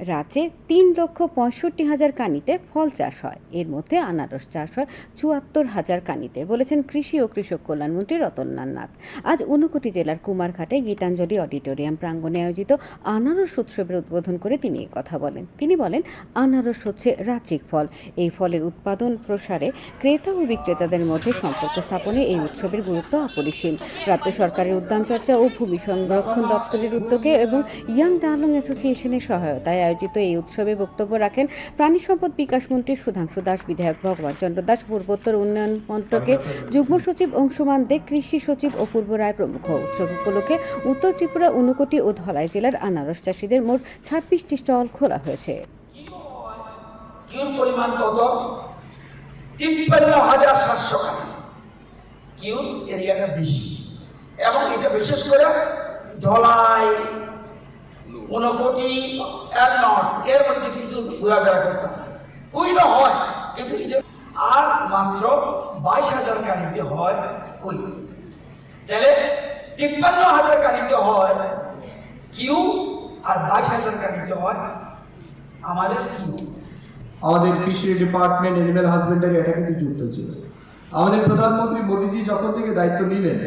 রাজ্যে তিন লক্ষ পঁয়ষট্টি হাজার কানিতে ফল চাষ হয়। এর মধ্যে আনারস চাষ হয়, চুয়াত্তর হাজার কানিতে, বলেছেন কৃষি ও কৃষক কল্যাণমন্ত্রী রতনলাল নাথ। আজ ঊনকোটি জেলার কুমারঘাটে গীতাঞ্জলি অডিটোরিয়াম প্রাঙ্গণে আয়োজিত আনারস উৎসবের উদ্বোধন করে তিনি কথা বলেন। তিনি বলেন, আনারস হচ্ছে রাজ্যিক ফল। এই ফলের উৎপাদন প্রসারে ক্রেতা ও বিক্রেতাদের মধ্যে সম্পর্ক স্থাপনে এই উৎসবের গুরুত্ব অপরিসীম। রাজ্য সরকারের উদ্যান চর্চা ও ভূমি সংরক্ষণ দপ্তরের উদ্যোগে এবং ইয়াং ডার্লং অ্যাসোসিয়েশনের সহায়তায় আয়োজিত এই উৎসবে বক্তব্য রাখেন প্রাণী সম্পদ বিকাশ মন্ত্রী সুধাংশু দাস, বিধায়ক ভগবান চন্দ্র দাস, পূর্বোত্তর উন্নয়ন মন্ত্রকের যুগ্ম সচিব অংশুমান দে, কৃষি সচিব অপূর্ব রায় প্রমুখ। উৎসব উপলক্ষে উত্তর ত্রিপুরা, ঊনকোটি ও ধলাই জেলার আনারস চাষিদের মোট ছাব্বিশটি স্টল খোলা হয়েছে। এবং এটা বিশেষ করে ধলাই ঊনকোটি আর নর্থ, এর মধ্যে কিন্তু ঘোরাফেরা করতেছে। কইল হয়, কিন্তু আর মাত্র বাইশ হাজার কানিতে হয় কই? তাহলে তিপ্পান্ন হাজার কানিতে হয় কিউ, আর বাইশ হাজার কানিতে হয় আমাদের কিউ। আমাদের ফিশারি ডিপার্টমেন্ট এনিম্যাল হাজবেন্ডারি এটা কিন্তু যুক্ত ছিল। আমাদের প্রধানমন্ত্রী মোদীজি যখন থেকে দায়িত্ব নিলেন,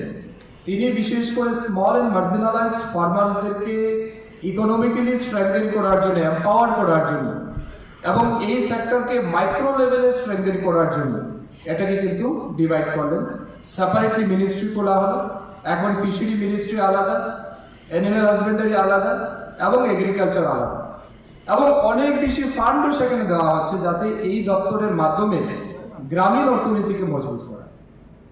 তিনি বিশেষ করে স্মল অ্যান্ড মার্জিনালাইজড ফার্মার্সদেরকে ইকোনমিক্যালি স্ট্রেংথেন করার জন্য এম্পাওয়ার করার জন্য, এবং এই সেক্টরকে মাইক্রো লেভেলে স্ট্রেংথেন করার জন্য, এটাকে কিন্তু ডিভাইড করলেন। সেপারেটলি মিনিস্ট্রি খোলা হলো, এখন ফিশারি মিনিস্ট্রি আলাদা অ্যানিম্যাল হাজবেন্ডারি আলাদা, এবং এগ্রিকালচার আলাদা। এবং অনেক বেশি ফান্ডও সেখানে দেওয়া হচ্ছে যাতে এই দপ্তরের মাধ্যমে গ্রামীণ অর্থনীতিকে মজবুত করা